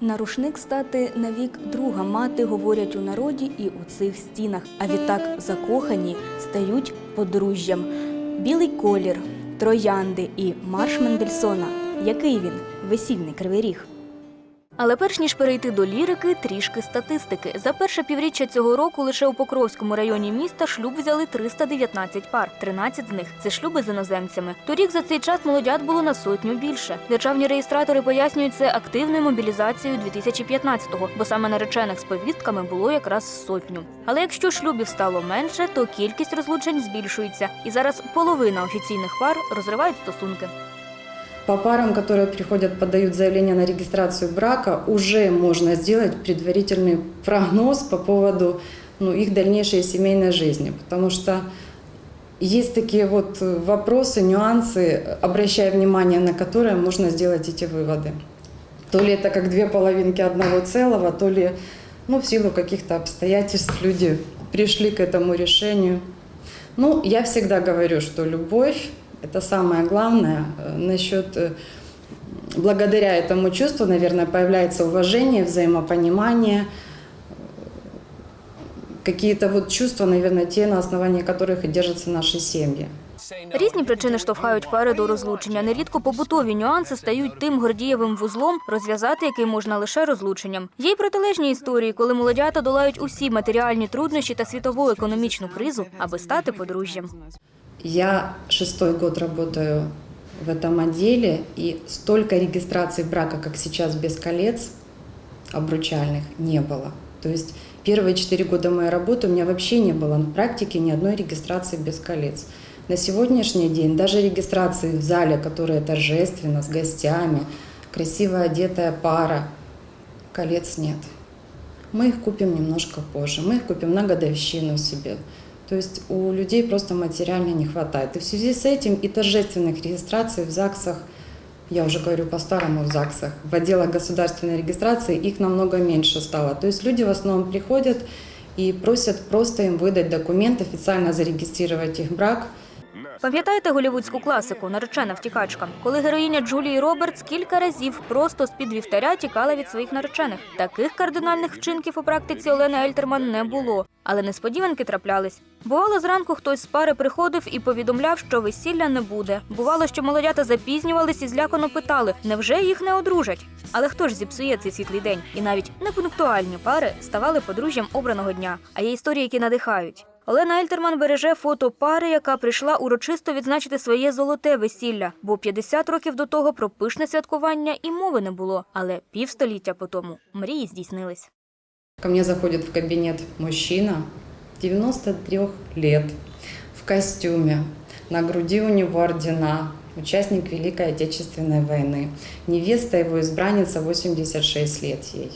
На рушник стати навік друга мати говорять у народі і у цих стінах. А відтак закохані стають подружжям. Білий колір, троянди і марш Мендельсона. Який він весільний кривий ріг. Але перш ніж перейти до лірики, трішки статистики. За перше півріччя цього року лише у Покровському районі міста шлюб взяли 319 пар. 13 з них це шлюби з іноземцями. Торік за цей час молодят було на сотню більше. Державні реєстратори пояснюють це активною мобілізацією 2015-го, бо саме наречених з повістками було якраз сотню. Але якщо шлюбів стало менше, то кількість розлучень збільшується, і зараз половина офіційних пар розривають стосунки. По парам, которые приходят, подают заявление на регистрацию брака, уже можно сделать предварительный прогноз по поводу ну, их дальнейшей семейной жизни. Потому что есть такие вот вопросы, нюансы, обращая внимание на которые можно сделать эти выводы. То ли это как две половинки одного целого, то ли ну, в силу каких-то обстоятельств люди пришли к этому решению. Ну, я всегда говорю, что любовь – это самое главное. Э, Насчет э, благодаря этому чувству, наверное, появляется уважение, взаимопонимание, э, какие-то вот чувства, наверное, те, на основании которых и держатся наши семьи. Різні причини штовхають пари до розлучення. Нерідко побутові нюанси стають тим гордієвим вузлом, розв'язати який можна лише розлученням. Є й протилежні історії, коли молодята долають усі матеріальні труднощі та світову економічну кризу, аби стати подружжям. Я шестой год работаю в этом отделе, и столько регистраций брака, как сейчас без колец обручальных, не было. То есть первые четыре года моей работы у меня вообще не было на практике ни одной регистрации без колец. На сегодняшний день даже регистрации в зале, которая торжественно, с гостями, красиво одетая пара, колец нет. Мы их купим немножко позже, мы их купим на годовщину себе. То есть у людей просто материально не хватает. И в связи с этим и торжественных регистраций в ЗАГСах, я уже говорю по-старому в ЗАГСах, в отделах государственной регистрации их намного меньше стало. То есть люди в основном приходят и просят просто им выдать документ, официально зарегистрировать их брак – Пам'ятаєте голівудську класику Наречена втікачка, коли героїня Джулії Робертс кілька разів просто з під вівтаря тікала від своїх наречених. Таких кардинальних вчинків у практиці Олени Ельтерман не було, але несподіванки траплялись. Бувало, зранку хтось з пари приходив і повідомляв, що весілля не буде. Бувало, що молодята запізнювались і злякано питали, невже їх не одружать? Але хто ж зіпсує цей світлий день? І навіть непунктуальні пари ставали подружжям обраного дня. А є історії, які надихають. Олена Ельтерман береже фото пари, яка прийшла урочисто відзначити своє золоте весілля, бо 50 років до того про пишне святкування і мови не було. Але півстоліття по тому мрії здійснились. Ко мне заходит в кабинет мужчина 93 лет в костюме. На груди у него ордена, участник Великой Отечественной войны. Невеста его избранница 86 лет ей.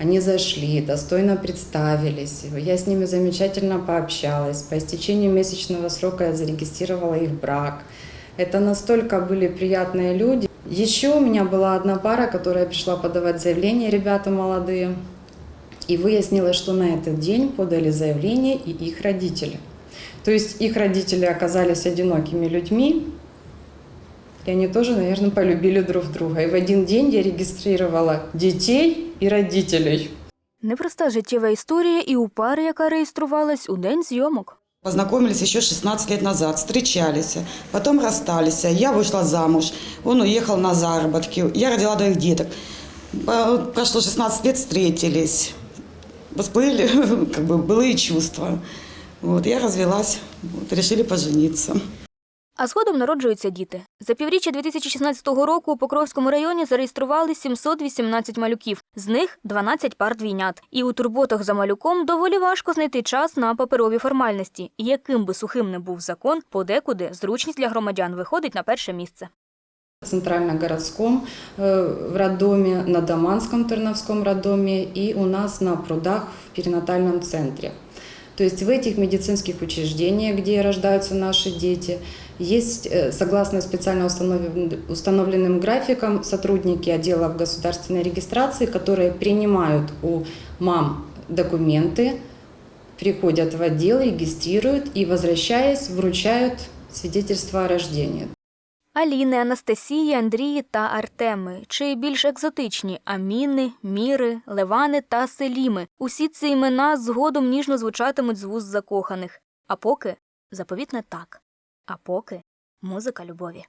Они зашли, достойно представились. Я с ними замечательно пообщалась. По истечению месячного срока я зарегистрировала их брак. Это настолько были приятные люди. Еще у меня была одна пара, которая пришла подавать заявление, ребята молодые. И выяснилось, что на этот день подали заявление и их родители. То есть их родители оказались одинокими людьми, и они тоже, наверное, полюбили друг друга. И в один день я регистрировала детей и родителей. Непроста життєва історія і у пари, яка реєструвалась у день зйомок. Познакомились еще 16 лет назад, встречались, потом расстались. Я вышла замуж, он уехал на заработки, я родила двоих деток. По- Прошло 16 лет, встретились, всплыли как бы былые чувства. Вот, я развелась, вот, решили пожениться. А згодом народжуються діти. За півріччя 2016 року у Покровському районі зареєстрували 718 малюків, з них 12 пар двійнят. І у турботах за малюком доволі важко знайти час на паперові формальності. І яким би сухим не був закон, подекуди зручність для громадян виходить на перше місце. В Центрально-городском э, в роддоме, на Даманском Терновском роддоме и у нас на прудах в перинатальном центре. То есть в этих медицинских учреждениях, где рождаются наши дети, есть, э, согласно специально установлен- установленным графикам, сотрудники отделов государственной регистрации, которые принимают у мам документы, приходят в отдел, регистрируют и, возвращаясь, вручают свидетельство о рождении. Аліни, Анастасії, Андрії та Артеми, чи більш екзотичні Аміни, Міри, Левани та Селіми. Усі ці імена згодом ніжно звучатимуть з вуст закоханих. А поки заповітне так. А поки музика любові.